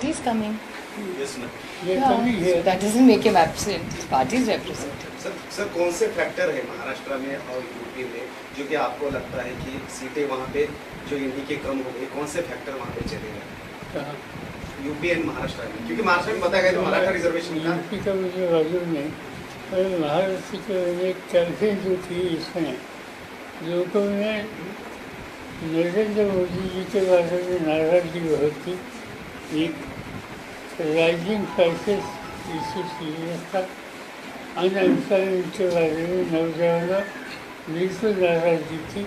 He's coming. Yes, ma'am. ये Yeah, कभी so है that doesn't make him absent. His party is represented. Sir sir कौन से factor है महाराष्ट्र में और यूपी में जो कि आपको लगता है कि सीटें वहाँ पे जो इन्हीं के कम हो गई कौन से फैक्टर वहाँ पे चलेगा कहा यूपी एंड महाराष्ट्र में क्योंकि महाराष्ट्र में बताया गया तो मराठा रिजर्वेशन का यूपी का मुझे मालूम नहीं पर महाराष्ट्र के लिए कैंपेन जो थी इसमें लोगों में नरेंद्र मोदी जी के बारे में नाराजगी बहुत थी एक राइजिंग प्राइसेस इशू सीरियस था अनएम्प्लॉयमेंट अनुसार बारे में नौजवानों बिल्कुल नाराजगी थी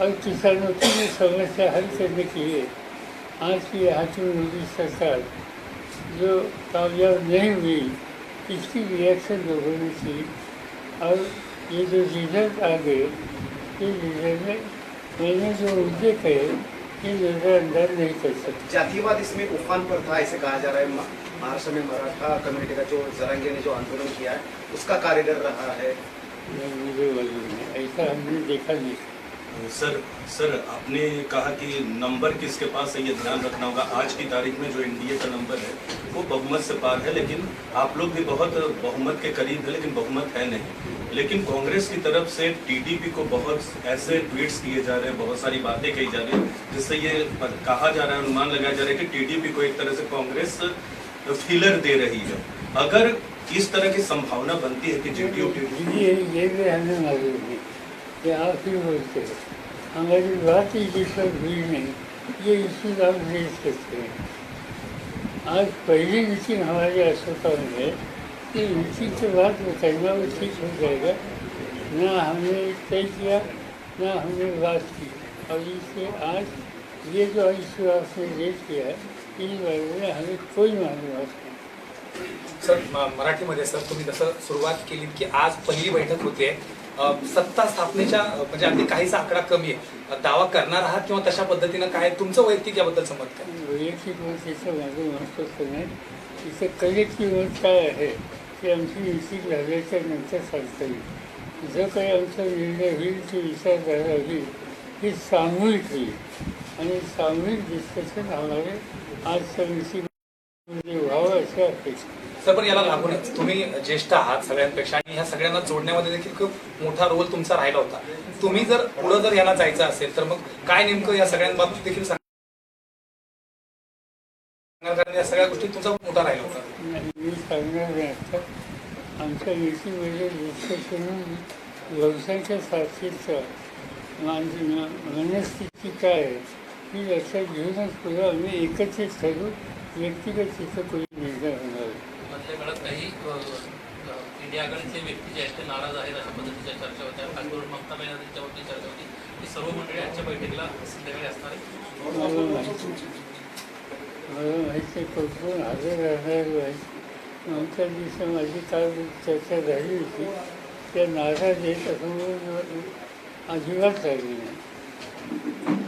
और किसानों की भी समस्या हल करने के लिए आज की हाथों मोदी सरकार जो कामयाब नहीं हुई इसकी रिएक्शन लोगों ने की और ये जो रिजल्ट आ गए ये रिजल्ट में मैंने जो मुद्दे कहे ये नज़रअंदाज नहीं कर सकते। जातिवाद इसमें उफान पर था ऐसे कहा जा रहा है महाराष्ट्र में मराठा कम्युनिटी का जो जरंगे ने जो आंदोलन किया है उसका कार्यगर रहा है। मुझे है ऐसा हमने देखा नहीं। सर सर, आपने कहा कि नंबर किसके पास है, ये ध्यान रखना होगा। आज की तारीख में जो एनडीए का नंबर है, वो बहुमत से पार है, लेकिन आप लोग भी बहुत बहुमत के करीब है, लेकिन बहुमत है नहीं। लेकिन कांग्रेस की तरफ़ से टीडीपी को बहुत ऐसे ट्वीट्स किए जा रहे हैं, बहुत सारी बातें कही जा रही है, जिससे ये कहा जा रहा है, अनुमान लगाया जा रहा है कि टीडीपी को एक तरह से कांग्रेस फीलर दे रही है। अगर इस तरह की संभावना बनती है कि ये ये भी आप ही बोलते हो हमारी बात ही जिस पर भीड़ नहीं ये इशू आप रेज करते हैं। आज पहली मीटिंग हमारे अस्पताल में कि मीटिंग के बाद कहना वो ठीक हो जाएगा। ना हमने तय किया, ना हमने बात की। और इससे आज ये जो इशू आपने रेज किया है इस बारे में हमें कोई मालूम नहीं। सर, म- मराठीमध्ये सर, तुम्ही जसं सुरुवात केली की आज पहिली बैठक होते सत्ता स्थापनेच्या म्हणजे अगदी काहीसा आकडा कमी आहे. दावा करणार आहात किंवा तशा पद्धतीनं काय तुमचं वैयक्तिक याबद्दल मत काय? वैयक्तिक म्हणजे मत माझं महत्त्वाचं नाही. तिचं कलेक्टिव्ह मत काय आहे. ते आमची मिटिंग झाल्याच्यानंतर सांगता येईल. जो काही आमचा निर्णय होईल ती विचारधारा होईल ही सामूहिक होईल. आणि सामूहिक डिस्कशन आम्हाला आज समिती सर पण याला लागून तुम्ही ज्येष्ठ आहात सगळ्यांपेक्षा आणि ह्या सगळ्यांना जोडण्यामध्ये देखील खूप मोठा रोल तुमचा राहिला होता. तुम्ही जर पुढं जर याला जायचं असेल तर मग काय नेमकं या सगळ्यांबाबतीत देखील सांगणार? कारण या सगळ्या गोष्टी तुमचा मोठा राहिला होता. मी सांगणार नाही आता आमच्या व्यवसायाच्या साथीचं मनस्थिती काय आहे. ही लक्षात घेऊनच पुढे आम्ही एकत्रित ठरू व्यक्तिगत कोणी निर्णय होणार. मधल्या काळात काही इंडिया आघाडीचे व्यक्ती जे आहेत ते नाराज आहेत अशा पद्धतीच्या चर्चा होत्या. खास करून ममता बॅनर्जीच्यावरती चर्चा होती. ही सर्व मंडळी आजच्या बैठकीला संध्याकाळी असणार मला माहिती आहे कोण हजर राहणार नाही आमच्या दिवशी माझी काल चर्चा झाली होती. त्या नाराज आहेत असं अजिबात झाली नाही.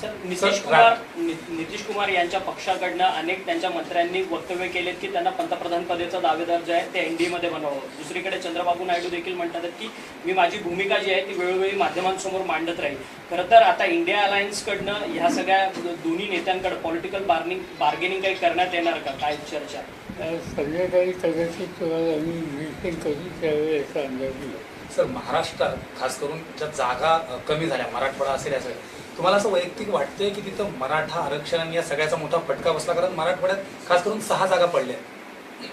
सर नितीश कुमार नितीश कुमार यांच्या पक्षाकडनं अनेक त्यांच्या मंत्र्यांनी वक्तव्य केलेत की त्यांना पंतप्रधान पदाचा दावेदार जे आहे ते एनडीए मध्ये बनवावं. दुसरीकडे चंद्रबाबू नायडू देखील म्हणतात की मी माझी भूमिका जी आहे ती वेळोवेळी माध्यमांसमोर मांडत राहील खरं तर आता इंडिया अलायन्सकडनं ह्या सगळ्या दोन्ही नेत्यांकडे पॉलिटिकल बार्निंग बार्गेनिंग काही करण्यात येणार का? काय चर्चा? आज संध्याकाळी कदाचित तुम्हाला आम्ही ब्रीफिंग करू त्यावेळी याचा अंदाज येईल सर महाराष्ट्रात खास करून ज्या जागा कमी झाल्या मराठवाडा असेल या सगळ्या तुम्हाला असं वैयक्तिक वाटतंय की तिथं मराठा आरक्षण या सगळ्याचा मोठा फटका बसला? कारण मराठवाड्यात खास करून सहा जागा पडल्या.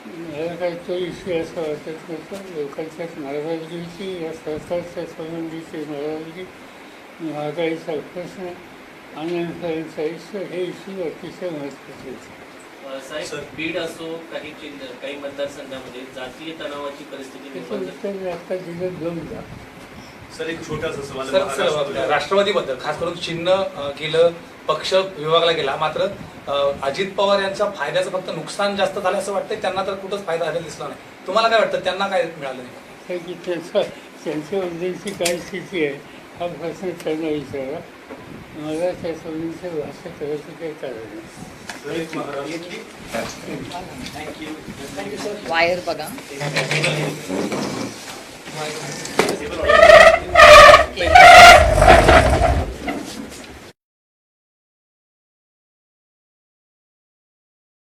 मला काही तो इश्यू असं वाटत नव्हतं लोकांच्या नाराजगीची या सरकारच्या संबंधीची नाराजगी महागाईचा प्रश्न आणि हे इश्यू अतिशय महत्त्वाचे साहेब बीड असो काही जिल्ह काही मतदारसंघामध्ये जातीय तणावाची परिस्थिती झाली. आता दिलं दोनदा सर एक छोटासा सवाल महाराष्ट्र- राष्ट्रवादीबद्दल खास करून चिन्ह गेलं पक्ष विभागला गेला मात्र अजित पवार यांच्या फायद्याचं फक्त नुकसान जास्त झालं असं वाटतंय त्यांना तर कुठंच फायदा झालेला दिसला नाही. तुम्हाला काय वाटतं त्यांना काय मिळालं नाही? की त्याचा त्यांच्याबद्दलची काय स्थिती आहे हा प्रश्न त्यांना विचारा मला त्या संबंधीचं भाष्य करायचं काही कारण नाही. सर, एक महाराष्ट्र Wire बघा